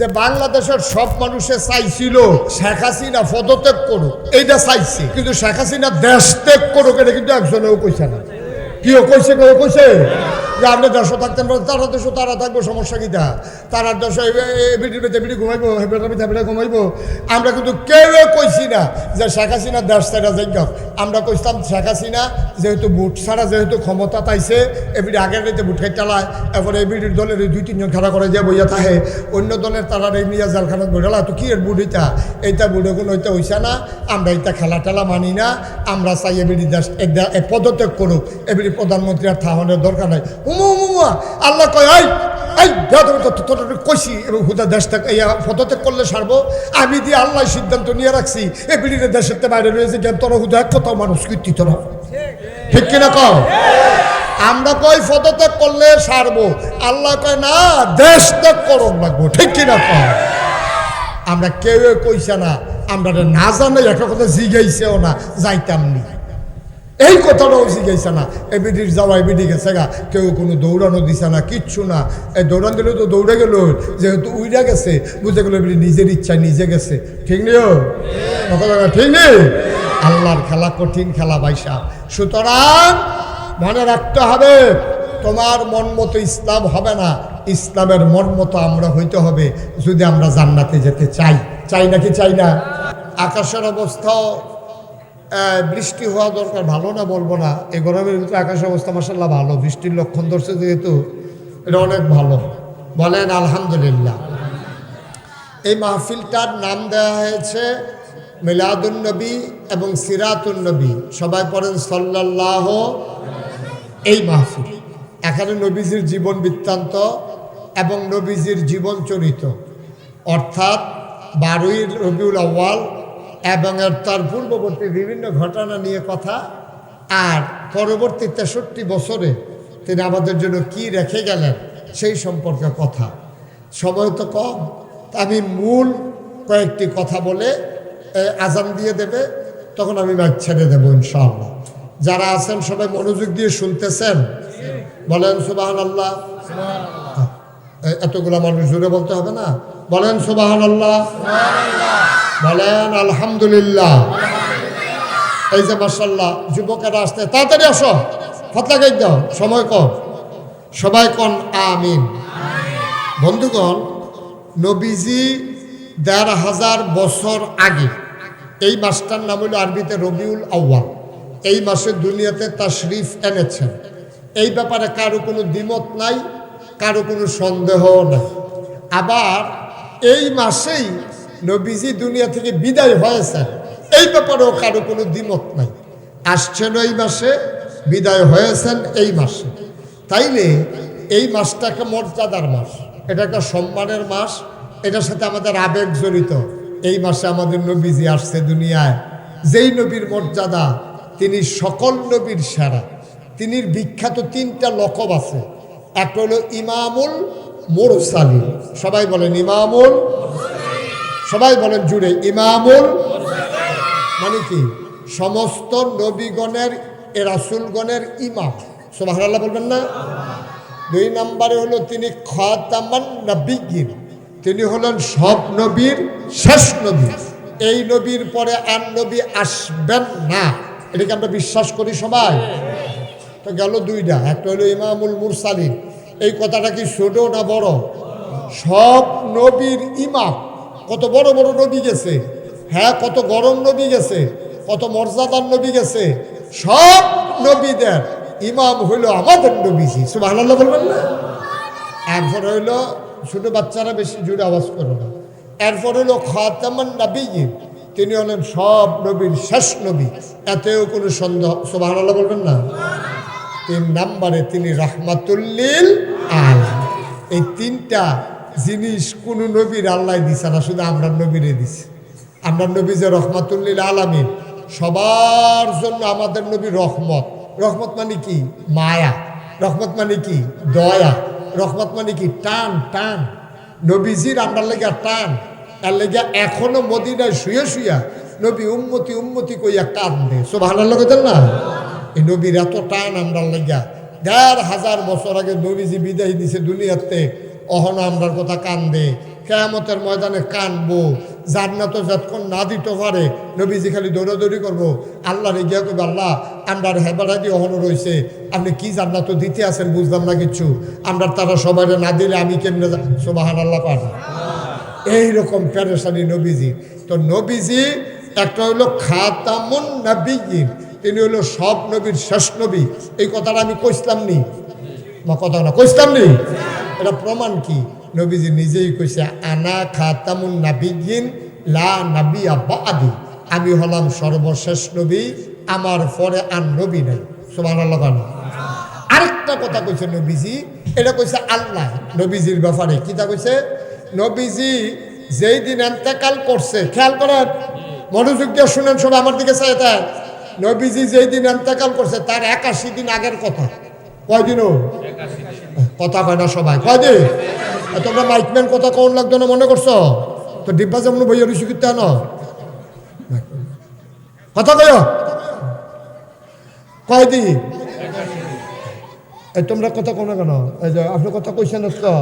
যে বাংলাদেশের সব মানুষে চাইছিল শেখ হাসিনা পদত্যাগ করুক, এইটা চাইছে। কিন্তু শেখ হাসিনা দেশ ত্যাগ করুক, এটা কিন্তু একজনেও কইছে না। কেউ কইছে কেউ কইছে? যে আপনি দেশও থাকতেন তারা দেশও তারা থাকব, সমস্যা কিটা তারা? দেশ বেতে এবিডি ঘুমাইবো হেবেটা বেতে হেবেটা ঘুমাইবো। আমরা কিন্তু কেউ কইছি না যে শেখ হাসিনা দেশ ছাড়া যাই আমরা কইতাম শেখ হাসিনা যেহেতু ভোট ছাড়া, যেহেতু ক্ষমতা পাইছে এবিডি আগের রেতে ভোট খাই চালায়। এরপরে এবিডির দলের দুই, তিনজন খেলা করে যে বইয়া থাকে। অন্য দলের তারা নিয়ে জালখানাত বইলা তো কি এর বুট এটা? এইটা বুড়ো কোনো হইতে হইছে না। আমরা এইটা খেলা টেলা মানি না। আমরা চাই এবিডি দেশ পদত্যাগ করুক। এবিডি প্রধানমন্ত্রী আর থাহনের দরকার নাই। উমু উমু আল্লাহ কয়, এই এই যা তোর কইছি এবং হুদা দেশ থেকে পদত্যাগ করলে সারবো। আমি দিয়ে আল্লাহ সিদ্ধান্ত নিয়ে রাখছি, এ দেশের বাইরে রয়েছে জ্ঞান তোর হুদা কোথাও মানুষ কীর্তি তোরা ঠিক কিনা কও? আমরা কই পদত্যাগ করলে সারবো? আল্লাহ কয়, না, দেশ ত্যাগ করুন লাগবো। ঠিক কিনা কও? আমরা কেউ কইছে না, আমরা না জানাই, একটা কথা জিগাইছেও না, যাইতাম নি। এই কথাটাও জিগাইছে না। এবিডির যাওয়া এবিডি গেছে গা। কেউ কোনো দৌড়ানো দিছে না, কিচ্ছু না। এই দৌড়ান দিলে তো দৌড়ে গেল। যেহেতু উইরা গেছে, বুঝে গেল এবিডি নিজের ইচ্ছায় নিজে গেছে। ঠিক নেই ঠিক নেই? আল্লাহর খেলা, কঠিন খেলা ভাইসা। সুতরাং মনে রাখতে হবে, তোমার মন মতো ইসলাম হবে না। ইসলামের মন মতো আমরা হইতে হবে, যদি আমরা জান্নাতে যেতে চাই। চাই নাকি চাই না? আকাশের অবস্থাও বৃষ্টি হওয়া দরকার, ভালো না বলব না। এই গরমের ভিতরে আকাশের অবস্থা মাসাল্লাহ ভালো, বৃষ্টির লক্ষণ ধরছে যেহেতু, এটা অনেক ভালো। বলেন, আলহামদুলিল্লাহ। এই মাহফিলটার নাম দেওয়া হয়েছে মিলাদুন্নবী এবং সিরাতুন্নবী সবাই পড়েন সাল্লাল্লাহ এই মাহফিল। এখানে নবীজির জীবন বৃত্তান্ত এবং নবীজির জীবন চরিত। অর্থাৎ বারোই রবিউল আউ্য়াল এবং তার পূর্ববর্তী বিভিন্ন ঘটনা নিয়ে কথা, আর পরবর্তী তেষট্টি বছরে তিনি আমাদের জন্য কি রেখে গেলেন সেই সম্পর্কে কথা। সময় তো কম, আমি মূল কয়েকটি কথা বলে আজান দিয়ে দেবে, তখন আমি ম্যাচ ছেড়ে দেবো ইনশাআল্লাহ। যারা আছেন, সবাই মনোযোগ দিয়ে শুনতেছেন? বলেন সুবাহান আল্লাহ এতগুলা মানুষ জুড়ে বলতে হবে না? বলেন সুবাহান আল্লাহ বলেন, আলহামদুলিল্লাহ। এই যে মার্শাল্লাহ যুবকেরা আসতে তাড়াতাড়ি আসো। ফতলা গাই দাও, সময় কম। সবাই কন, আমিন। বন্ধুগণ, নবীজি দেড় হাজার বছর আগে, এই মাসটার নাম হলো আরবিতে রবিউল আউ্য়াল। এই মাসে দুনিয়াতে তাশরিফ এনেছেন। এই ব্যাপারে কারও কোনো দ্বিমত নাই, কারও কোনো সন্দেহ নাই। আবার এই মাসেই নবীজি দুনিয়া থেকে বিদায় হয়েছেন এই ব্যাপারেও কারও কোনো দ্বিমত নাই। আসছেন এই মাসে, বিদায় হয়েছেন এই মাসে। তাইলে এই মাসটা একটা মর্যাদার মাস। এটা একটা সম্মানের মাস। এটার সাথে আমাদের আবেগ জড়িত। এই মাসে আমাদের নবীজি আসছে দুনিয়ায়। যেই নবীর মর্যাদা, তিনি সকল নবীর সেরা। তিনি বিখ্যাত তিনটা লকব আছে। একটা হলো ইমামুল মোরসালি সবাই বলেন ইমামুল সবাই বলেন জুড়ে, ইমামুল মানে কি? সমস্ত নবীগণের, এ রাসুলগণের ইমাম। সোমাহাল্লাহ বলবেন না? দুই নম্বরে হলো তিনি খাতামান নবীগির তিনি হলেন সব নবীর শেষ নবী। এই নবীর পরে আর নবী আসবেন না। এটাকে আমরা বিশ্বাস করি সবাই। তো গেল দুইটা। একটা হলো ইমামুল মুরসালিন। এই কথাটা কি ছোট না বড়? সব নবীর ইমাম। কত বড় বড় নবী গেছে। হ্যাঁ কত গরম নবী গেছে, কত মর্যাদার নবী গেছে। সব নবীদের ইমাম হইল আমাদের নবীজি। সুবহানাল্লাহ বলবেন না? এরপর হইল, ছোট বাচ্চারা বেশি জুড়ে আওয়াজ করো না। এরপর হইল খাতামান নবীজি তিনি হলেন সব নবীর শেষ নবী। এতেও কোনো সন্দেহ, সুবহানাল্লাহ বলবেন না? তিন নাম্বারে তিনি রাহমাতুল্লিল আল এই তিনটা জিনিস কোন নবীর আল্লাহ দিছে না, শুধু আমরা নবীরে দিছে। আমরা নবী যে রহমাতুল্লিল আলামিন, সবার জন্য আমাদের নবী রহমত। রহমত মানে কি? মায়া। রহমত মানে কি? দয়া। রহমত মানে কি? টান টান। নবীজির আমরা লেগে টান। তার লেগে এখনও মদিনায় শুয়ে শুয়া নবী উম্মতি উম্মতি কইয়া টান সব ভালো লাগতেন না? এই নবীর এত টান আমরা লেগা। দেড় হাজার বছর আগে নবীজি বিদায় দিছে দুনিয়াতে। অহন আমরার কথা কান্দে। কেয়ামতের ময়দানে কানবো। জান্নাত যতক্ষণ না দিতে পারে, নবীজি খালি দৌড়াদৌড়ি করব। আল্লাহ রে গিয়া আল্লাহ আমরা হেবারা দিয়ে অহনো রয়েছে আপনি কি জান্নাত দিতে আছেন বুঝলাম না কিছু আমরা তারা সবাই না দিলে আমি কেমনে সোবাহান আল্লাহ পাঠ এইরকম প্যারেশানি নবীজি। তো নবীজি একটা হইল খাতামুন নবীন তিনি হলো সব নবীর শেষ নবী। এই কথাটা আমি কইসলাম নি? কথা না, কইসলাম নি? এটা প্রমাণ কি? নবীজি নিজেই কইছে, আনা খাতামুন নাবিগিন লা নাবি আব্বা আদি আমি হলাম সর্বশেষ নবী, আমার পরে আর নবী নাই। কেন। আরেকটা কথা কইছে নবীজি, এটা কইছে আল্লাহ। নবীজির ব্যাপারে কিতা কইছে? নবীজি যেই দিন এন্তেকাল করছে, খেয়াল করেন, মনোযোগ দিয়ে শুনেন সব আমার দিকে চাই তাই নবীজি যেই দিন এন্তেকাল করছে, তার একাশি দিন আগের কথা। কয়দিনও? কথা কয় না সবাই। কয় এ তোমরা মাইকম্যান কথা কোন লাগতো না, মনে করছ? তো ডিব্বা যেমন বইয়ের ইস্যু করতে আনো কথা কয় কয়দিন এই তোমরা কথা কোনো কেন? এই যে আপনি কথা কইছেন কথা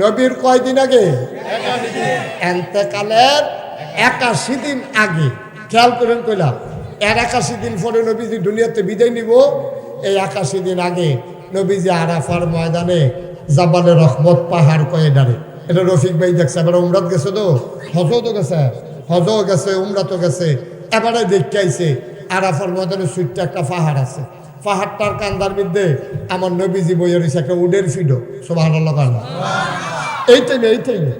নবীর কয়দিন আগে? এন্তেকালের একাশি দিন আগে। খেয়াল করেন কইলা, এর একাশি দিন পরে নবীজি দুনিয়াতে বিদায় নিব। এই একাশি দিন আগে নবীজি আরাফার ময়দানে জাবালে রহমত পাহাড় কয়ে ডারে এটা রফিক ভাই দেখছে, এবার উমরাত গেছে তো? হজও তো গেছে, হজও গেছে, উমরাতও গেছে। এবারে দেখতে আইছে, আরাফার ময়দানে সুইটটা একটা পাহাড় আছে। পাহাড়টার কান্দার মধ্যে আমার নবীজি বইয়ের রয়েছে একটা উডের ফিডো। সোভান এই টাইমে এই টাইমে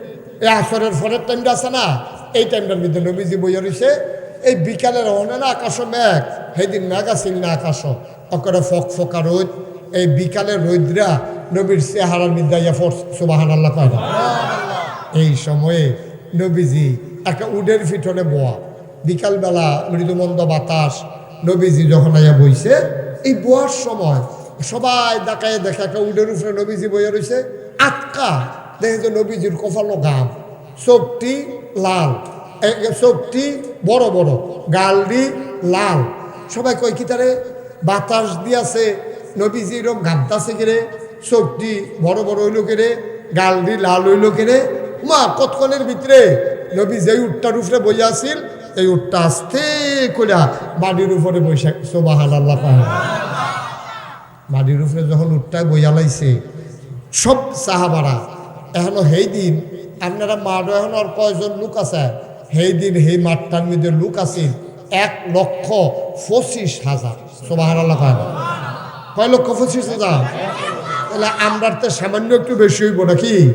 এই আসরের ফরের টাইমটা আছে না? এই টাইমটার মধ্যে নবীজি বইয়া রয়েছে এই বিকালের অনে না আকাশ মেঘ সেদিন মেঘ আসিল না আকাশ। অকরে ফক ফকা রোদ এই বিকালের রোদ্রা নবীর চেহারার মধ্যে ইয়া ফোর্স সুবাহান আল্লাহ কয় না। এই সময়ে নবীজি একটা উডের ফিটনে বোয়া। বিকালবেলা মৃদুমন্দ বাতাস নবীজি যখন আইয়া বইছে এই বোয়ার সময় সবাই দেখায় দেখে একটা উডের উপরে নবীজি বইয়া রয়েছে আটকা। দেখে যে নবীজির কপালো গাম চোখটি লাল। চোখটি বড় বড়, গালডি, লাল। সবাই কয়, কি তারে? বাতাস দিয়াছে, নবীজি এরকম গামতাছে কেরে? চোখটি বড় বড় হইল কেরে? গালডি, লাল হইল কেরে? মা, কতক্ষণের ভিতরে? নবী যেই উটটার উপরে বইয়া আছিল এই উটটা আস্তে কইরা বাড়ির উপরে বৈশাখ সোবাহান আল্লাহ পায় মাটির উপরে যখন উঠটায় বইয়া লাইছে, সব সাহাবারা, এখনও সেই দিন, আপনারা মাঠও এখন আর কয়জন লোক আছে? সেই দিন সেই মাঠটার মধ্যে লোক আছিল এক লক্ষ পঁচিশ হাজার। আল্লাহ কয়। লক্ষ পঁচিশ হাজার? তাহলে আমরার তো সামান্য একটু বেশি হইব নাকি?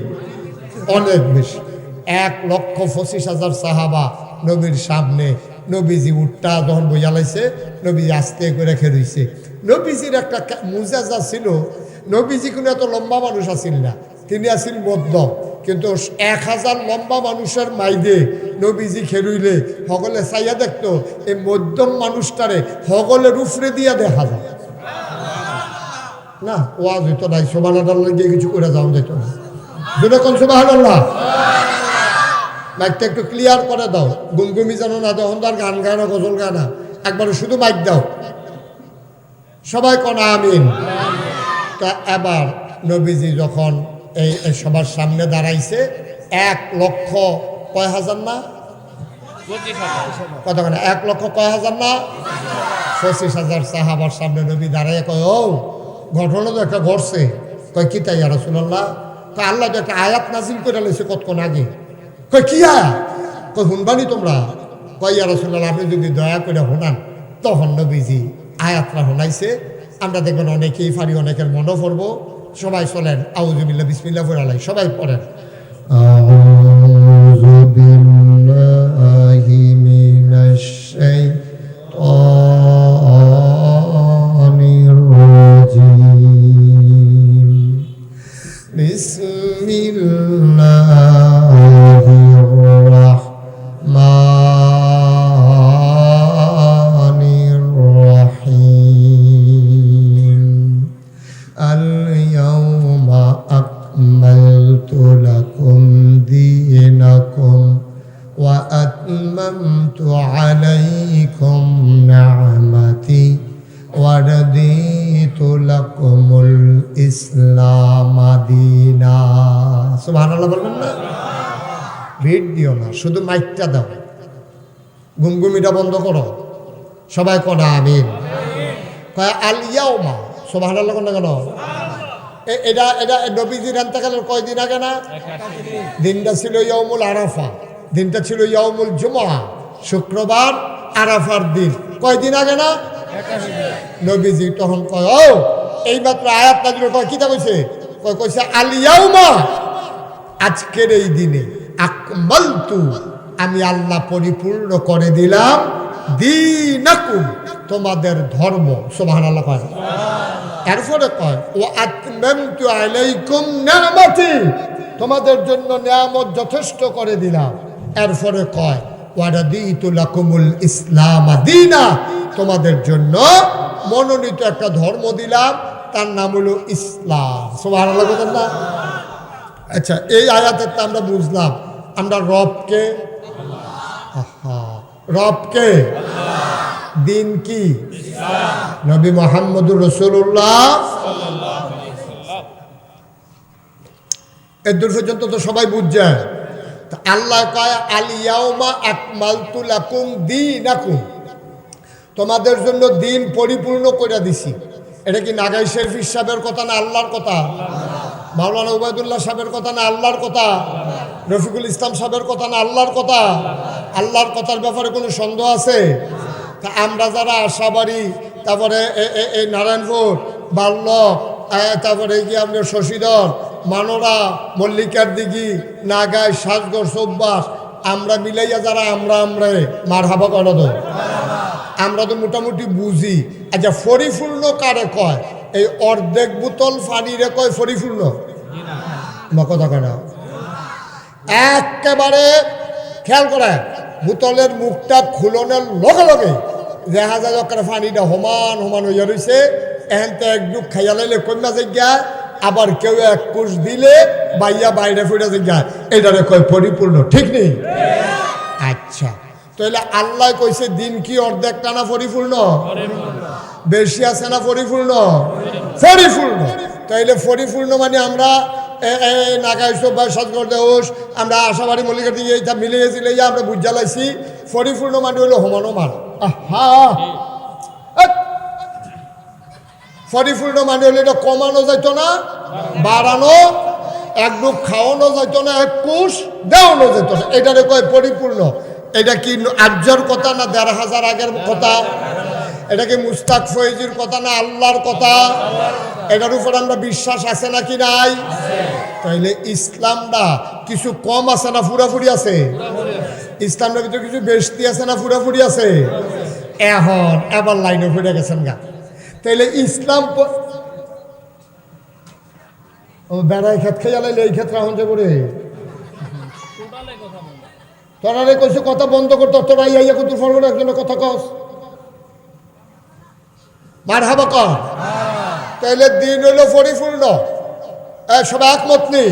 অনেক বেশি। এক লক্ষ পঁচিশ হাজার সাহাবা নবীর সামনে নবীজি উঠটা যখন বইয়া লাইছে নবীজি আস্তে করে খেরইছে নবীজির একটা মুজাজা ছিল। নবীজি কোনো এত লম্বা মানুষ আছিল না। তিনি আছিল মধ্যম। কিন্তু এক হাজার লম্বা মানুষের মাইদে নবীজি খেরুইলে সকলে চাইয়া দেখতো, এই মধ্যম মানুষটারে সকলের উফরে দিয়া দেখা যায়। না, ওয়াজ হইতো নাই সোমান গিয়ে কিছু করে যেত না। দুটো কোন সোবাহ মাইকটা একটু ক্লিয়ার করে দাও গুমগুমি জানো না তখন তার গান গায় না, গজল গায় না। একবারে শুধু মাইক দাও। সবাই কনা আমিন। তা এবার নবীজি যখন এই সবার সামনে দাঁড়াইছে এক লক্ষ কয় হাজার না? কত এক লক্ষ কয় হাজার না? পঁচিশ হাজার সাহাবার সামনে নবী দাঁড়াইয়া কয় ও ঘটনা তো একটা ঘটছে। কয় কি তাই আর শুনল্লাহ কয় আল্লাহ তো একটা আয়াত নাজিল করে লেছে কতক্ষণ আগে। কয় কি আয়াত? কয় শুনবানি তোমরা? কয় ইয়া রসুল্লাহ আপনি যদি দয়া করে শোনান তখন নবীজি আয়াতরা শোনাইছে। আমরা দেখবেন অনেকেই ফারি অনেকের মনও পড়ব সবাই চলেন আউজুবিল্লা বিসমিল্লা ফুরালাই সবাই পড়েন। গুমগুমিটা বন্ধ করো। সবাই করা আমিন। আলিয়াও মা না কেন? এটা এটা নবীজির কয়দিন আগে না? দিনটা ছিল ইয়মুল আরাফা। দিনটা ছিল ইয়মুল জুমা শুক্রবার আরাফার দিন। কয়দিন আগে না? নবীজি তখন কয়, ও এইমাত্র আয়াত নাজির কয় কিতা কইছে? কয়, কইছে আলিয়াউমা আজকের এই দিনে আমি আল্লাহ পরিপূর্ণ করে দিলাম দিনাকুম, তোমাদের ধর্ম। সুবহানাল্লাহ কয়। এরপরে কয় ও আতমামতু আলাইকুম নিয়ামতি তোমাদের জন্য নিয়ামত যথেষ্ট করে দিলাম। এরপরে কয়, ওয়ারাদিতু লাকুমুল ইসলাম দিনা তোমাদের জন্য মনোনীত একটা ধর্ম দিলাম, তার নাম হলো ইসলাম। সুবহানাল্লাহ বলেন না? আচ্ছা এই আয়াতের তো আমরা বুঝলাম। আমরা রবকে রবকে। দিন কি? নবী মোহাম্মদুর রসুল্লাহ এর দূর পর্যন্ত তো সবাই বুঝছে আল্লাহ কয় আলিয়াউমা আকমালতু লাকুম দীনাকুম। তোমাদের জন্য দিন পরিপূর্ণ করে দিছি। এটা কি নাগাই শরীফ সাহেবের কথা না আল্লাহর কথা? মাওলানা উবায়দুল্লাহ সাহেবের কথা না আল্লাহর কথা? রফিকুল ইসলাম সাহেবের কথা না আল্লাহর কথা? আল্লাহর কথার ব্যাপারে কোনো সন্দেহ আছে? তা আমরা যারা আশাবাড়ি, তারপরে এই নারায়ণপুর, বাল্য তারপরে গিয়ে আপনার শশীধর, মানোরা, মল্লিকার দিঘি, নাগায়, সাজগড় সব্বাস আমরা মিলাইয়া যারা, আমরা আমরা মার হাবা করা আমরা তো মোটামুটি বুঝি। আচ্ছা ফরিফূর্ণ কারে কয়? এই অর্ধেক বোতল পানিরে কয় ফরিফূর্ণ বা কথা কয় না। একেবারে খেয়াল করে, বোতলের মুখটা খুলনের লগে লগে দেখা যায় ওখানে পানিটা সমান সমান হইয়া রয়েছে এহেনতে এক ডুব খাইয়া লাইলে কন্যা জায়গা আবার কেউ এক কুশ দিলে বাইয়া বাইরে ফিরে জায়গা এটারে কয় পরিপূর্ণ, ঠিক নেই? আচ্ছা। তাহলে আল্লাহ কইছে, দিন কি অর্ধেক টানা পরিপূর্ণ? বেশি আছে না পরিপূর্ণ? পরিপূর্ণ। তাইলে পরিপূর্ণ মানে আমরা, এ- এ নাগাই সব্বাই সাজগর দেওস আমরা আশাবাড়ি মল্লিকার দিকে এইটা মিলে গেছিল এই আমরা বুঝ জ্বালাইছি পরিপূর্ণ মানে এটা কমানো যাইতো না, বাড়ানো, এক খাওয়ানো না, এক কুশ দেওয়ানো যেত না। কয় পরিপূর্ণ। এটা কি আর্যর কথা না দেড় হাজার আগের কথা? এটা কি মুস্তাক ফয়েজির কথা না আল্লাহর কথা? এটার উপর আমরা বিশ্বাস আছে নাকি নাই? তাইলে ইসলামটা কিছু কম আছে না ফুরাফুরি আছে? ইসলামটার ভিতরে কিছু বেশতি আছে না ফুরাফুরি আছে? এখন এবার লাইনে ফুরে গেছেন গা। তাইলে ইসলাম ও বেড়াই খেত খেয়ে লাইলে এই ক্ষেত্রে এখন যে করে তোরা রে কইছে, কথা বন্ধ করতো তোরা ইয়া কিন্তু ফরওয়ার্ড একজনের কথা কস। মার হাবা কর। তাইলে দিন হইল পরিপূর্ণ। সবাই একমত নেই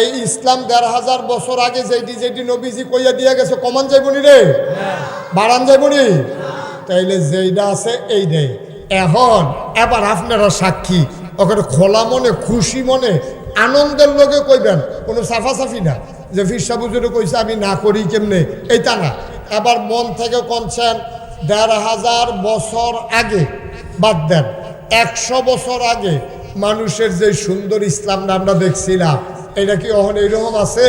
এই ইসলাম দেড় হাজার বছর আগে যেটি যেটি নবীজি কইয়া দিয়া গেছে, কমান যাইবনি রে? বাড়ান যাইবনি তাইলে যেইটা আছে এই দে এখন এবার আপনারা সাক্ষী। ওখানে খোলা মনে, খুশি মনে আনন্দের লোকে কইবেন, কোনো সাফাসাফি না। যে ফিরসা বুজুরে কইছে, আমি না করি কেমনে? এইটা না। এবার মন থেকে কনছেন দেড় হাজার বছর আগে বাদ দেন। একশো বছর আগে মানুষের যে সুন্দর ইসলামটা আমরা দেখছিলাম, এটা কি অহন এরকম আছে?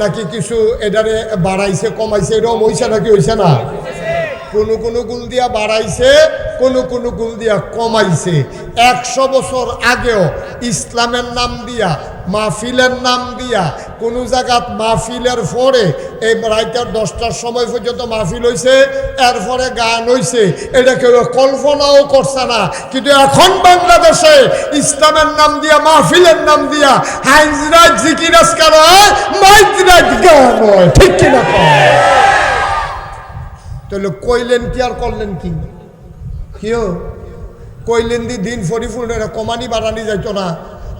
নাকি কিছু এটারে বাড়াইছে, কমাইছে, এরকম হইছে নাকি হইছে না? কোনো কোনো গুল দিয়া বাড়াইছে, কোনো কোনো গুল দিয়া কমাইছে। একশো বছর আগেও ইসলামের নাম দিয়া, মাহফিলের নাম দিয়া, কোনো জায়গাত মাহফিলের পরে এই রাইতের দশটার সময় পর্যন্ত মাহফিল হয়েছে এরপরে গান হয়েছে এটা কেউ কল্পনাও করছে না। কিন্তু এখন বাংলাদেশে ইসলামের নাম দিয়া, মাহফিলের নাম দিয়া হাইজরাজ জিকিরাজকার হয় মাইজরাজ গান হয় ঠিক কিনা? তাহলে কইলেন কি আর করলেন কি? কিও কইলেন দি দিন ফরিফুল কমানি বাড়ানি যাইতো না।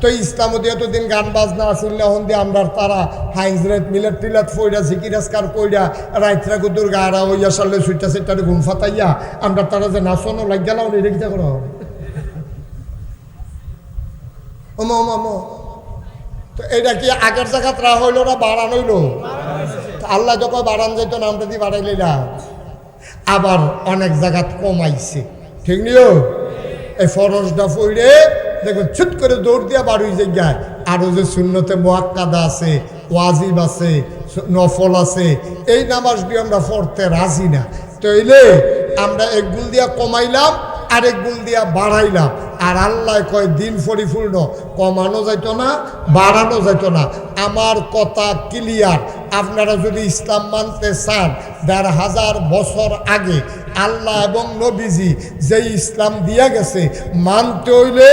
তো ইসলাম দিয়ে তো দিন গান বাজনা আসিল না হন দিয়ে আমরা তারা হাইন্স রেত মিলাত টিলাত ফইরা জিকিরাজকার কইরা রাইতরা গুদুর গাড়া হইয়া সালে সুইটা সেটারে ঘুম ফাতাইয়া আমরা তারা যে নাচনও লাগ গেলাম এটা কিটা করা হবে? ওমা তো এটা কি আগের জায়গাত রা হইল না বাড়ানো হইল? আল্লাহ যখন বাড়ান যেত না, আমরা দিয়ে বাড়াইলে না আবার অনেক জায়গাত কমাইছে। ঠিক নিও এই ফরজটা পড়ে দেখুন, ছুট করে দৌড় দিয়া বাড়ুই জায়গায়। আরও যে শূন্যতে মোয়াক্কাদা আছে, ওয়াজিব আছে, নফল আছে, এই নামাজটি আমরা পড়তে রাজি না। তৈলে আমরা এক গুল দিয়া কমাইলাম, আরেক গুল দিয়া বাড়াইলাম। আর আল্লাহ কয়, দিন পরিপূর্ণ, কমানো যাইত না, বাড়ানো যাইত না। আমার কথা ক্লিয়ার আপনারা যদি ইসলাম মানতে চান, দেড় হাজার বছর আগে আল্লাহ এবং নবীজি যে ইসলাম দিয়া গেছে, মানতে হইলে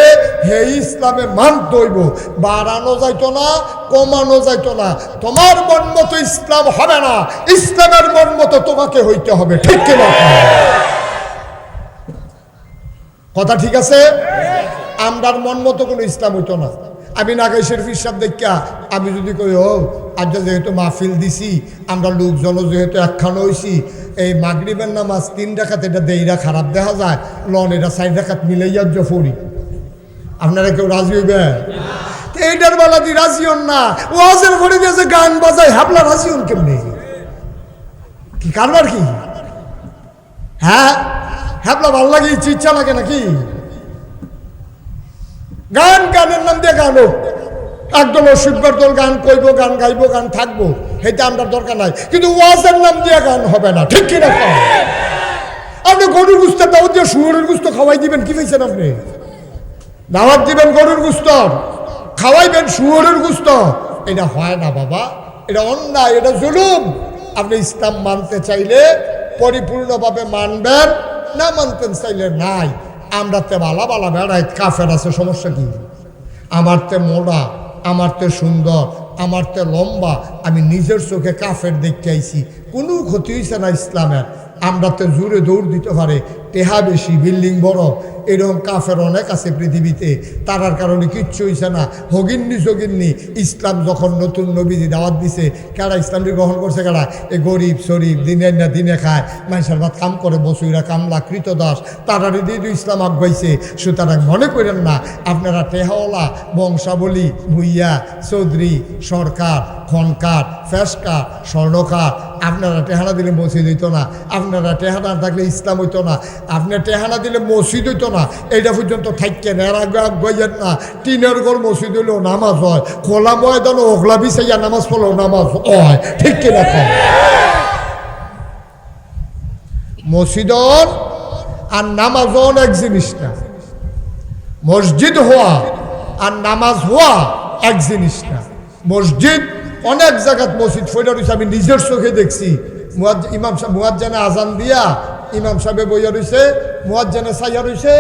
হে ইসলামে মানতে হইব। বাড়ানো যাইতো না, কমানো যাইতো না। তোমার মন মতো ইসলাম হবে না। ইসলামের মন মতো তোমাকে হইতে হবে। ঠিক কিনা? কথা ঠিক আছে? আমরার মন মতো কোনো ইসলাম হইতো না। আমি নাগাই শরীফ সাহেব দেখা আমি যদি কই ও আজ যেহেতু মাহফিল দিছি আমরা লোকজনও যেহেতু একখানো হইছি এই মাগরিবের নামাজ তিন রাখাত এটা দেইরা খারাপ দেখা যায় লন এটা চার রাখাত মিলাইয়া ফরি আপনারা কেউ রাজি হইবে তো এইটার বেলা দি রাজি হন না। ওয়াজের ঘরে দিয়ে যে গান বাজায় হাবলা রাজি হন কেমনি? কি কারবার কি? হ্যাঁ? হ্যাপলা ভালো লাগে ইচ্ছা লাগে নাকি? গান গানের নাম দিয়ে গান। হোক একদম অসুখর দল গান কইব, গান গাইবো, গান থাকব সেটা আমরা দরকার নাই। কিন্তু ওয়াজের নাম দিয়ে গান হবে না, ঠিক কিনা আপনি গরুর গুস্ত দাও দিয়ে শুয়োরের গুস্ত খাওয়াই দিবেন, কি পেয়েছেন আপনি? দাওয়াত দিবেন গরুর গুস্ত, খাওয়াইবেন শুয়োরের গুস্ত। এটা হয় না বাবা, এটা অন্যায়, এটা জুলুম। আপনি ইসলাম মানতে চাইলে, পরিপূর্ণভাবে মানবেন, না মানতেন চাইলে নাই। আমরা তে বালা বালা বেড়াই, কাফের আছে, সমস্যা কি? আমার তে মোড়া আমার তে সুন্দর, আমার তে লম্বা, আমি নিজের চোখে কাফের দেখতে আইছি। কোনো ক্ষতি হয়েছে না ইসলামের। আমরা তো জোরে দৌড় দিতে পারে, টেহা বেশি, বিল্ডিং বড়। এরকম কাফের অনেক আছে পৃথিবীতে, তারার কারণে কিচ্ছু হইছে না। হগিন্নি সগিন্নি, ইসলাম যখন নতুন নবীজি দাওয়াত দিছে, কারা ইসলামটি গ্রহণ করছে কারা? এ গরিব, শরীফ দিনের না দিনে খায়। মানুষের ভাত কাম করে, বসুইরা কামলা, কৃতদাস। তারারে দিয়ে ইসলাম আগাইছে। সুতরাং মনে করেন না, আপনারা টেহাওয়ালা, বংশাবলী, ভুইয়া, চৌধুরী, সরকার, খনকার ফেসকার স্বর্ণকার আপনারা টেহানা দিলে মসজিদ হইতো না। আপনারা টেহানা থাকলে ইসলাম হইতো না। আপনার টেহানা দিলে মসজিদ হইতো না। এইটা পর্যন্ত থাকেন এর গইয়েন না। টিনের ঘর মসজিদ হইলেও নামাজ হয়। খোলা ময়দান ওগলা বিছাইয়া নামাজ পড়লেও নামাজ হয়। ঠিক কিনা কম মসজিদন আর নামাজন এক জিনিস না। মসজিদ হওয়া আর নামাজ হওয়া এক জিনিস না। মসজিদ অনেক জায়গাত মসজিদ ফইরা রয়েছে আমি নিজের চোখে দেখছি। ইমাম সাহেব, মুয়াজ্জানে আজান দিয়া ইমাম সাহেবে বইয়া রয়েছে মুয়াজ্জানে সাইয়া রয়েছে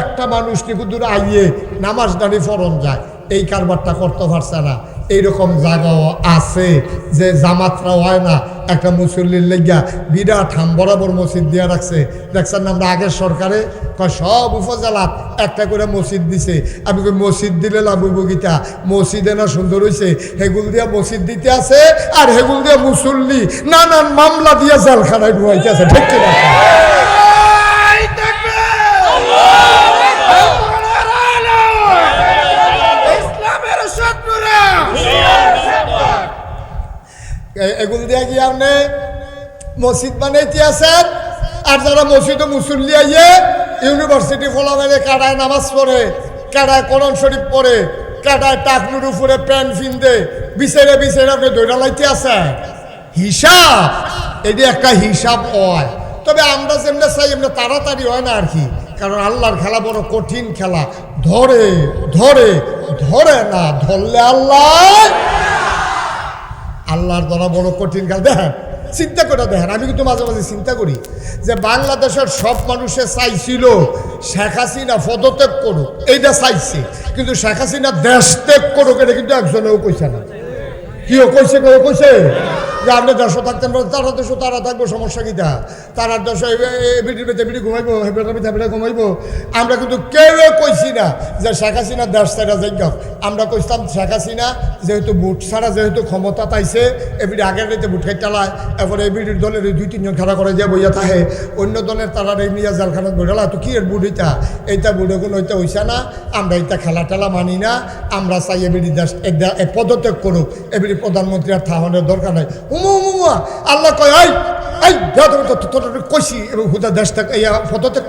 একটা মানুষ নিকুদুর আইয়ে নামাজ দাঁড়িয়ে ফরন যায়? এই কারবারটা করতে পারছে না। এইরকম জায়গাও আছে যে জামাতরা হয় না, একটা মুসল্লির লেগিয়া বিরাট হাম বরাবর মসজিদ দিয়া রাখছে। দেখছেন আমরা আগের সরকারে কয় সব উপজেলাত একটা করে মসজিদ দিছে। আমি কই, মসজিদ দিলে লাভ বগিতা মসজিদে না সুন্দর হয়েছে হেগুল দিয়া মসজিদ দিতে আছে আর হেগুল দিয়া মুসল্লি নানান মামলা দিয়া জেলখানায় ঢুয়াইতে আছে। ঠিক ইসলামের শত্রুরা এ- এগুলো দিয়ে গিয়ে আপনি মসজিদ বানাইতে আছেন? আর যারা মসজিদে মুসল্লি আইয়ে ইউনিভার্সিটি ফলামেলে কাটায় নামাজ পড়ে কাটায় করণ শরীফ পড়ে কাটায় টাকনুর উপরে প্যান্ট ফিনদে বিছেরে বিছেরে আপনি দৈরা লাইতে আছেন? হিসাব! এটি একটা হিসাব হয়। তবে আমরা যেমনি চাই, এমনি তাড়াতাড়ি হয় না আর কি। কারণ আল্লাহর খেলা বড় কঠিন খেলা। ধরে ধরে ধরে না, ধরলে আল্লাহ আল্লাহর দ্বারা বড় কঠিন কাল দেখেন, চিন্তা করে দেখেন, আমি কিন্তু মাঝে মাঝে চিন্তা করি যে বাংলাদেশের সব মানুষে চাইছিল শেখ হাসিনা পদত্যাগ করুক, এইটা চাইছে। কিন্তু শেখ হাসিনা দেশ ত্যাগ করুক, এটা কিন্তু একজনেও কইছে না। কেউ কইছে কেউ কইছে? যে আপনি দেশে থাকতেন তারা দেশে তারা থাকব, সমস্যা কিটা তারা দেশে এবিটির বেতে এবিটি ঘুমাইবো ঘুমাইবো। আমরা কিন্তু কেউ কইছি না যে শেখ হাসিনা দেশ ছাড়া যাই আমরা কইতাম শেখ হাসিনা যেহেতু বুট ছাড়া যেহেতু ক্ষমতা পাইছে এবিটি আগের রেতে বুট খাই চালায়, এরপরে এবিটির দলের দুই, তিনজন খেলা করে যে বইয়া থাকে, অন্য দলের তারা এই নিয়ে জালখানাত বইলা তো কি এর বুট এটা? এইটা বুড়ো কোনো ওইটা হইছে না। আমরা এইটা খেলা টেলা মানি না। আমরা চাই এবিডি দেশ পদত্যাগ করুক। এবিডি প্রধানমন্ত্রী আর থামানোর দরকার নাই। আল্লাহ কয় এই যা তোর কইছি, এবং হুদা দেশ থেকে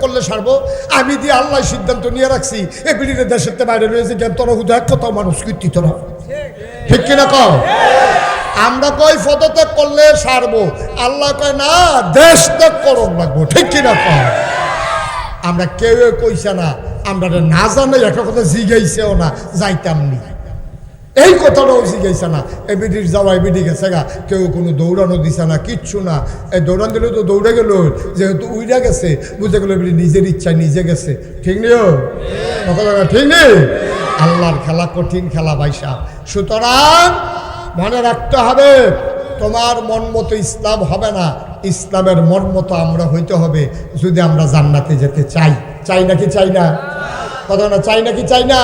করলে সারবো। আমি দিয়ে আল্লাহ সিদ্ধান্ত নিয়ে রাখছি এবিডির দেশের বাইরে রয়েছে, কেন তোর হুদা কথাও মানুষ কীর্তি তোরা? ঠিক কিনা কও? আমরা কই পদত্যাগ করলে সারবো। আল্লাহ কয়, না, দেশ ত্যাগ করুন লাগবো। ঠিক কিনা কও? আমরা কেউ কইছে না, আমরা না জানে একটা কথা জিগাইছেও না, যাইতাম নি। এই কথাটাও জিগাইছে না। এবিডির যাওয়া এবিডি গেছে গা। কেউ কোনো দৌড়ানো দিছে না, কিচ্ছু না। এই দৌড়ান দিলে তো দৌড়ে গেল, যেহেতু উইরা গেছে। বুঝে গেল এবিডি নিজের ইচ্ছায় নিজে গেছে। ঠিক নেই ঠিক নেই? আল্লাহর খেলা কঠিন খেলা ভাইসা। সুতরাং মনে রাখতে হবে, তোমার মন মতো ইসলাম হবে না। ইসলামের মন মতো আমরা হইতে হবে, যদি আমরা জান্নাতে যেতে চাই। চাই নাকি চাই না? কথা না, চাই নাকি চাই না?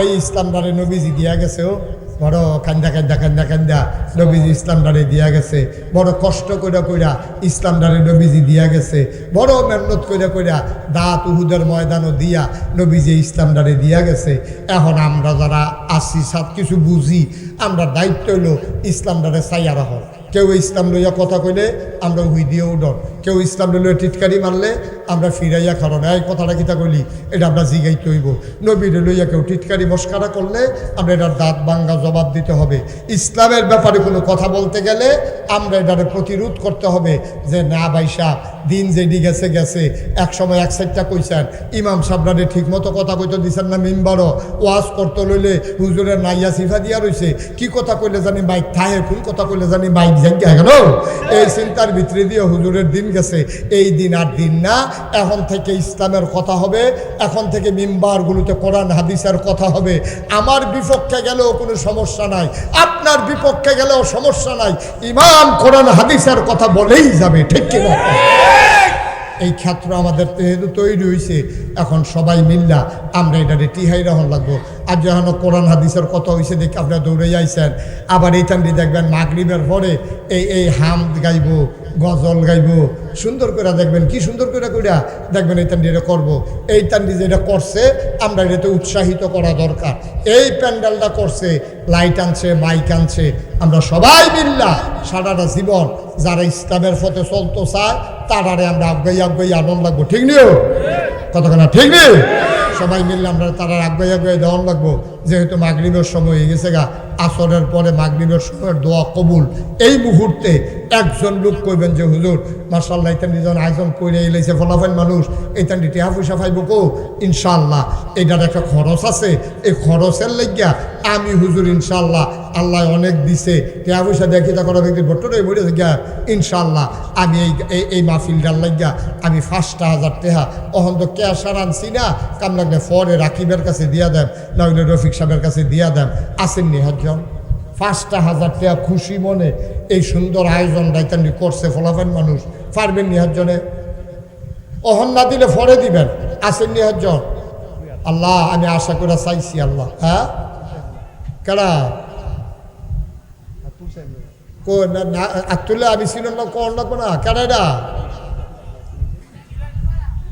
এই ইসলাম দ্বারে নবীজি দিয়া গেছে ও। বড় কান্দা কান্দা কান্দা কান্দা নবীজি ইসলাম দ্বারে দিয়া গেছে। বড় কষ্ট কইরা কইরা ইসলাম দ্বারে নবীজি দিয়া গেছে। বড় মেহনত কইরা কইরা দাঁত উহুদের ময়দানও দিয়া নবীজি ইসলাম দ্বারে দিয়া গেছে। এখন আমরা যারা আসি সব কিছু বুঝি, আমরা দায়িত্ব হইল ইসলাম দ্বারে চাইয়া রাখো। কেউ ইসলাম লইয়া কথা কইলে আমরা হুই দিয়ে উডন কেউ ইসলাম লইয়া টিটকারি মারলে আমরা ফিরাইয়া কারণ এই কথাটা কিতা কইলি? এটা আমরা জিগাইতে হইব। নবীর লইয়া কেউ টিটকারি মস্কারা করলে আমরা এটার দাঁত বাঙ্গা জবাব দিতে হবে। ইসলামের ব্যাপারে কোনো কথা বলতে গেলে আমরা এটারে প্রতিরোধ করতে হবে যে, না ভাইসা দিন যেদি গেছে গেছে। এক সময় এক সাইডটা কইছেন। ইমাম সাবরারে ঠিক মতো কথা কইতে দিছেন না মিম্বারও। ওয়াজ করতে লইলে হুজুরের নাইয়া সিফা দিয়া রইছে। কি কথা কইলে জানি বাইক থাহে, কোন কথা কইলে জানি বাইক জায়গা গেল। এই চিন্তার ভিতরে দিয়ে হুজুরের দিন গেছে। এই দিন আর দিন না, এখন থেকে ইসলামের কথা হবে, এখন থেকে মিম্বারগুলোতে কোরআন, হাদিসের কথা হবে। আমার বিপক্ষে গেলেও কোনো সমস্যা নাই, আপনার বিপক্ষে গেলেও সমস্যা নাই। ইমাম কোরআন, হাদিসের কথা বলেই যাবে, ঠিক কিনা? এই ক্ষেত্র আমাদের যেহেতু তৈরি হয়েছে এখন সবাই মিল্লা আমরা এটা টিহাই রহন লাগবো। আর যখন কোরআন হাদিসের কথা হয়েছে দেখি আপনারা দৌড়ে যাইছেন আবার এই টান্ডি দেখবেন মাগরিবের পরে এই এই হাম গাইব, গজল গাইব সুন্দর করে দেখবেন, কি সুন্দর করে কইরা দেখবেন এই টান্ডি এটা করব। এই টান্ডি যেটা করছে, আমরা এটাতে উৎসাহিত করা দরকার। এই প্যান্ডেলটা করছে, লাইট আনছে, মাইক আনছে, আমরা সবাই মিল্লা সারাটা জীবন যারা ইসলামের পথে চলতো চায় তারারে আমরা আগাই আগাই আনন্দ লাগবো। ঠিক নিও কতক্ষণ ঠিক নেই সবাই মিললে আমরা তারা আগাই আগাই দেওয়ান লাগবো। যেহেতু মাগরিবের সময় হয়ে গেছে গা, আসরের পরে মাগরিবের সময়ের দোয়া কবুল। এই মুহূর্তে একজন লোক কইবেন যে, হুজুর মার্শাল্লাহ ইতান দুজন আয়োজন করে এলাইছে, ফলাফল মানুষ। এইটান টিয়া পয়সা পাইব কো? ইনশাল্লাহ এটার একটা খরচ আছে। এই খরচের লাগিয়া আমি হুজুর ইনশাল্লাহ আল্লাহ অনেক দিছে। টিয়া পয়সা দেখি তা করা ব্যক্তির ভট্টরে বলে গিয়া ইনশাল্লাহ আমি এই, এই- মাহফিলটার লাগিয়া আমি পাঁচটা হাজার টেহা অহন তো ক্যাশ আর আনছি না। কাম লাগলে ফরে রাকিবের কাছে দিয়া দেন, না রফিক সাহেবের কাছে দিয়া দেন। আসেননি হজন পাঁচটা হাজার টাকা খুশি মনে এই সুন্দর আয়োজন রাইতানি করছে ফলাফেন মানুষ। পারবেন নিহাজনে অহন না দিলে ফরে দিবেন। আসেন নিহাজন আল্লাহ, আমি আশা করে চাইছি আল্লাহ। হ্যাঁ? কেডা? কো না না আতুলে আমি ছিল না লাগবো না। কেডা এটা?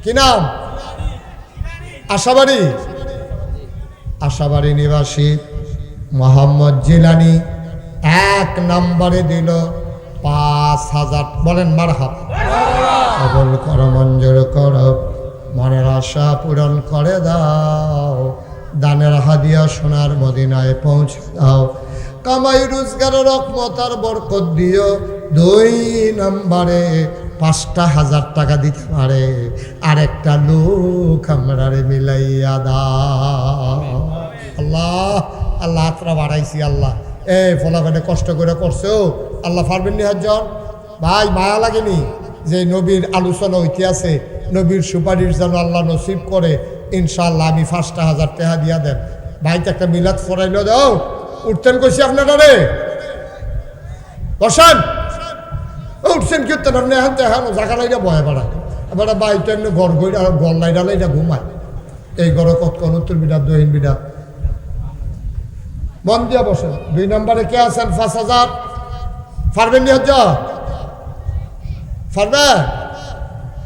কি নাম? আশাবাড়ি? আশাবাড়ি নিবাসী মোহাম্মদ জিলানি এক নম্বরে দিল পাঁচ হাজার, বলেন মারহাব। কবল কর, মঞ্জুর কর, মনের আশা পূরণ করে দাও, দানের হাদিয়া সোনার মদিনায় পৌঁছে দাও। কামাই, রোজগারের রকমতার বরকত দিও। দুই নম্বরে পাঁচটা হাজার টাকা দিতে পারে, আরেকটা লোক আমরা মিলাইয়া দাও। আল্লাহ আল্লাহ আত্রা বাড়াইছি, আল্লাহ। এ, ফলাফলে কষ্ট করে করছ? আল্লাহ পারবেন নি হজন ভাই, মায়া লাগেনি যে নবীর আলোচনা আছে নবীর সুপারিশ যেন আল্লাহ নসিব করে ইনশাল্লাহ আমি পাঁচটা হাজার টাকা দিয়া দেন। ভাইতে একটা মিলাদ ফরাইল দাও। উঠতেন কইছি আপনারা রে বসেন। উঠছেন কীর্তন আপনি এখন তো এখন জায়গা লাইটা বয়ে বেড়ায় এবার বাইতে এমনি ঘর গইরা গল লাইটা লাইটা ঘুমায়। এই ঘরে কতক্ষণ উত্তর বিড়া দহিন বিড়া মন দিয়া বসেন। দুই নম্বরে কে আছেন? পাঁচ হাজার। পারবেন নি হজ্জ পারবে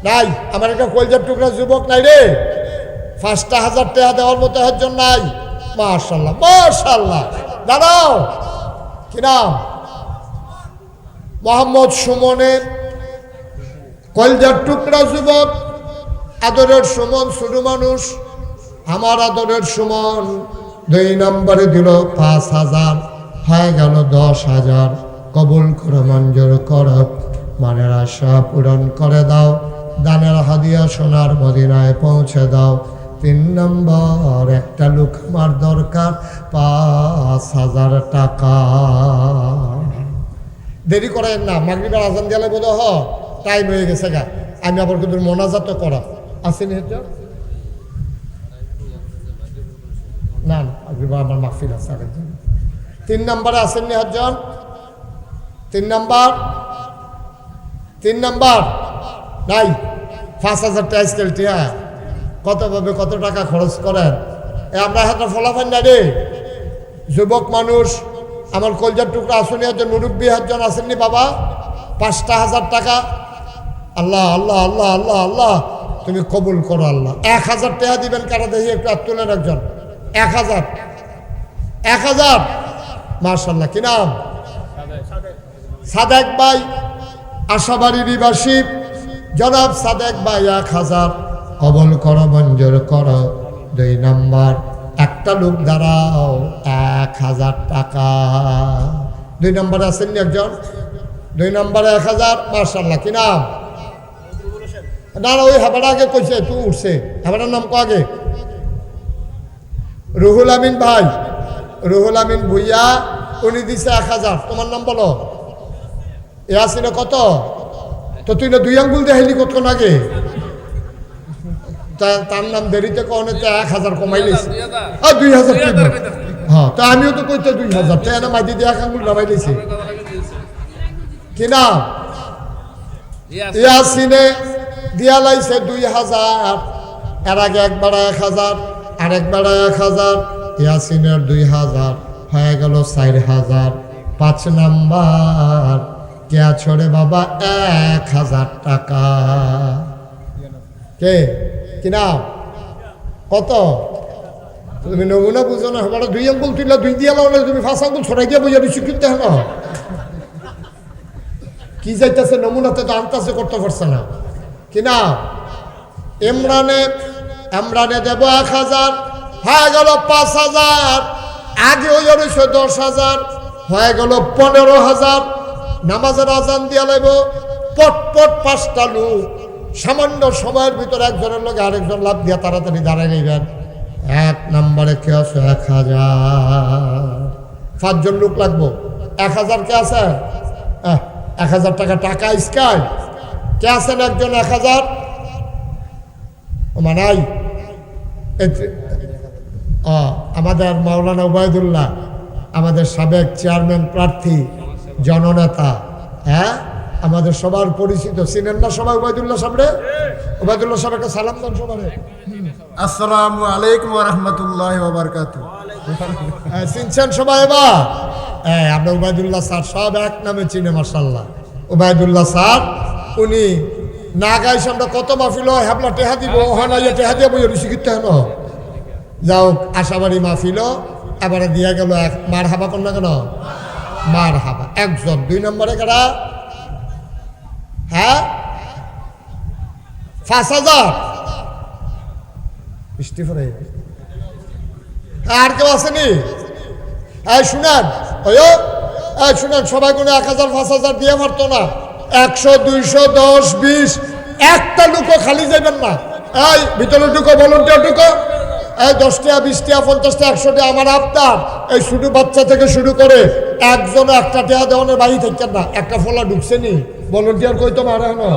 নাই, আমার একটা কলজার টুকরা যুবক নাই রে। পাঁচটা হাজার টাকা দেওয়ার মতো হজ্জন নাই। মাশাল্লাহ মাশাল্লাহ। দাঁড়াও। কি নাম? মোহাম্মদ সুমনের কলজার টুকরা যুবক। আদরের সুমন শুরু মানুষ। আমার আদরের সুমন দুই নম্বরে দিল পাঁচ হাজার, হয়ে গেল দশ হাজার। কবুল করে, মঞ্জুর কর, মানের আশা পূরণ করে দাও, দানের হাদিয়া সোনার মদিনায় পৌঁছে দাও। তিন নম্বর, একটা লোক আমার দরকার, পাঁচ হাজার টাকা। দেরি করেন না, মাগরিবের আজান দিয়ালে বোধ হ টাইম হয়ে গেছে গা। আমি আবার কিন্তু মোনাজাত করা আসেনি হেঁটে? না না আমার মাহফিল আছে তিন নম্বরে আসেননি হজন তিন নাম্বার তিন নাম্বার, নাই, পাঁচ হাজার টাইস স্কেল টিয়া। কত ভাবে কত টাকা খরচ করেন? এ আমরা হাতে ফলাফল না রে। যুবক মানুষ, আমার কলজার টুকরা আসনি একজন মুরব্বী একজন আসেননি বাবা? পাঁচটা হাজার টাকা। আল্লাহ আল্লাহ আল্লাহ আল্লাহ আল্লাহ। তুমি কবুল করো আল্লাহ। এক হাজার টাকা দিবেন কারা দেখি একটু আর তুলেন একজন। এক হাজার। এক হাজার। মার্শাল্লাহ কি নাম? সাদেক ভাই, আশাবাড়ি নিবাসী, জনাব সাদেক ভাই এক হাজার। কবল করো, মঞ্জুর করো, দুই নাম্বার। একটা লোক দাঁড়াও, এক হাজার টাকা। দুই নম্বরে আছেন একজন? দুই নম্বরে এক হাজার মার্শাল্লাহ কি নাম? না না, ওই হাবাটা আগে কইছে তুই উঠছে। হাবাটার নাম ক আগে। রুহুল আমিন ভাই, রুহুল আমিন ভুইয়া, উনি দিছে এক হাজার। তোমার নাম বলো। এ আসিল কত? তো তুই না দুই আঙ্গুল দিয়ে হেলি কতক্ষণ আগে? তার নাম দেরিতে কনে তো এক হাজার কমাই লিছে। আর দুই হাজার? হ্যাঁ তা আমিও তো কইতে দুই হাজার। তাই না মাইদি দিয়ে এক আঙ্গুল নামাই লিছে। কি না ইয়াসিনে দিয়া লাইছে দুই হাজার। এর আগে একবার এক হাজার আর একবার এক হাজার। ইয়াসিনের দুই হাজার। হয়ে গেল চার হাজার। পাঁচ নাম্বার। কে ছড়ে বাবা এক হাজার টাকা। কে? কি নাম? কত? তুমি নমুনা বুঝো না আমার দুই আঙ্গুল তুললা দুই দিয়া লাও না তুমি ফার্স্ট আঙ্গুল ছড়াই দিয়া বুঝা বেশি কিনতে হলো কি যাইতেছে নমুনাতে তো আনতাছে, করতে পারছে না। কি না ইমরানে ইমরানে দেব এক হাজার, হয়ে গেল পাঁচ হাজার, আগে রয়েছে দশ হাজার, হয়ে গেল পনেরো হাজার। নামাজের আজান দিয়া লাগব পট পট পাঁচটা লোক, সামান্য সময়ের ভিতরে একজনের লোক আরেকজন লাভ দিয়া তাড়াতাড়ি দাঁড়ায় নেবেন এক নম্বরে কে আছে? এক হাজার। পাঁচজন লোক লাগবো। এক হাজার কে আছে? এক হাজার টাকা টাকা স্কাই। কে আছেন একজন এক হাজার? মানাই আমাদের মাওলানা উবায়দুল্লাহ, আমাদের সাবেক চেয়ারম্যান প্রার্থী জননেতা। হ্যাঁ? আমাদের সবার পরিচিত। চিনেন না সবাই উবায়দুল্লাহ সামনে উবায়দুল্লাহ সাহেবকে সালাম দেন সবারে। আসসালামু আলাইকুম রহমতুল্লাহ বাবরকাত হ্যাঁ, চিনছেন সবাই এবার? হ্যাঁ আমরা উবায়দুল্লাহ স্যার সব এক নামে চিনে মার্শাল্লাহ উবায়দুল্লাহ স্যার উনি না গাইছে আমরা কত মাহফিল হয় হ্যাবলা টেহা দিব হয় না ইয়ে টেহা দিয়ে বই শিখিত হেন যাও আশাবাড়ি মাহফিল এবারে দিয়া গেল এক মার হাবা না কেন? মার হাবা। একজন, দুই নম্বরে কারা? হ্যাঁ? পাঁচ হাজার। পড়ে আর কেউ আসেনি? এই শুনেন ওই এই শুনেন, সবাই কোনো এক হাজার, পাঁচ হাজার দিয়ে মারতো না। একশো, দুইশো, দশ, বিশ, একটা লুকো খালি যাবেন না। এই, ভিতরে ঢুকো ভলন্টিয়ার ঢুকো। এই দশটা বিশটা পঞ্চাশটা একশোটা আমার আপনার এই শুধু বাচ্চা থেকে শুরু করে একজন একটা টেয়া দেওয়ানের বাড়ি থাকতেন না। একটা ফলা ঢুকছে নি ভলেন্টিয়ার কই তো মারা হনো